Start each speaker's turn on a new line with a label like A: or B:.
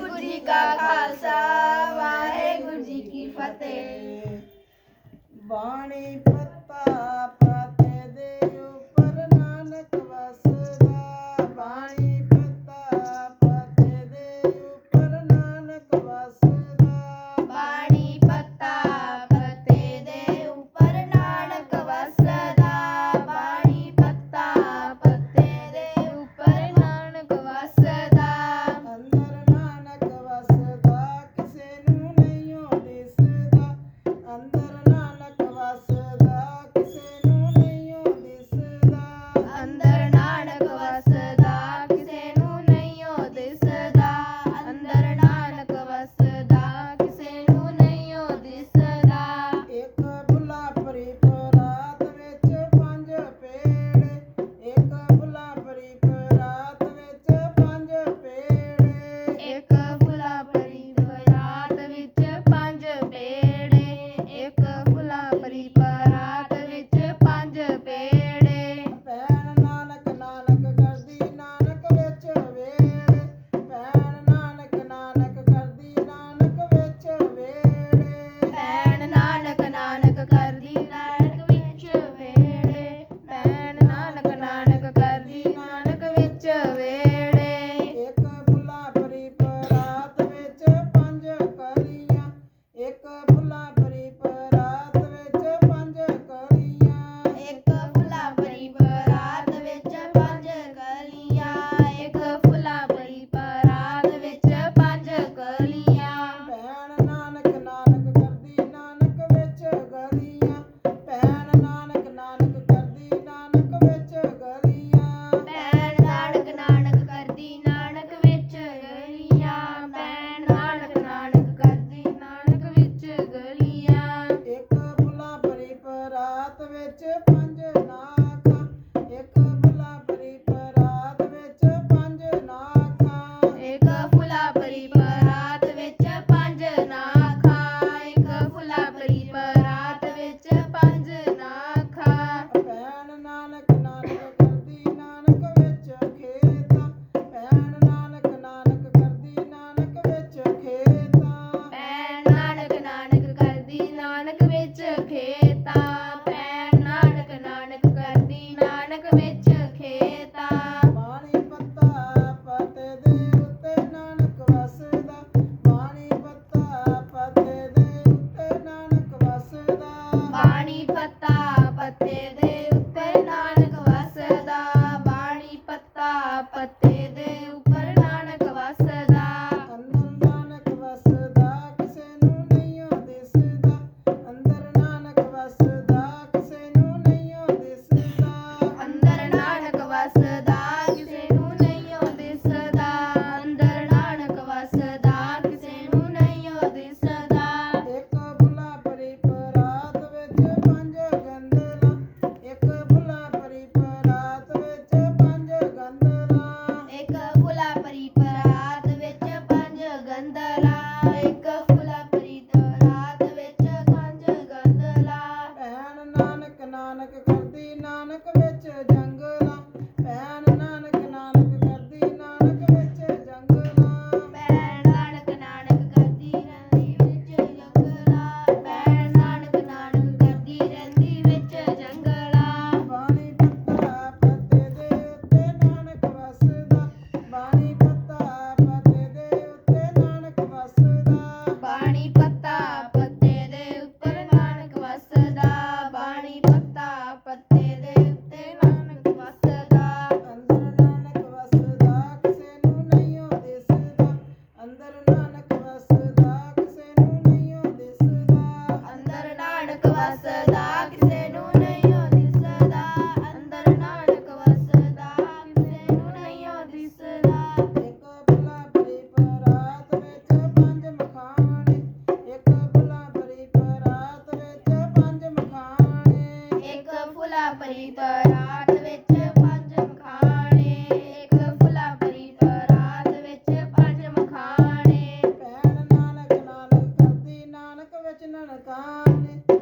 A: ਵਾਹਿਗੁਰੂ ਜੀ ਕਾ ਖਾਲਸਾ ਵਾਹਿਗੁਰੂ ਜੀ ਕੀ ਫਤਿਹ।
B: ਬਾਣੀ ਪਤਾ ਪਤੇ ਦੇ ਉੱਪਰ ਨਾਨਕ
A: Thank
B: you.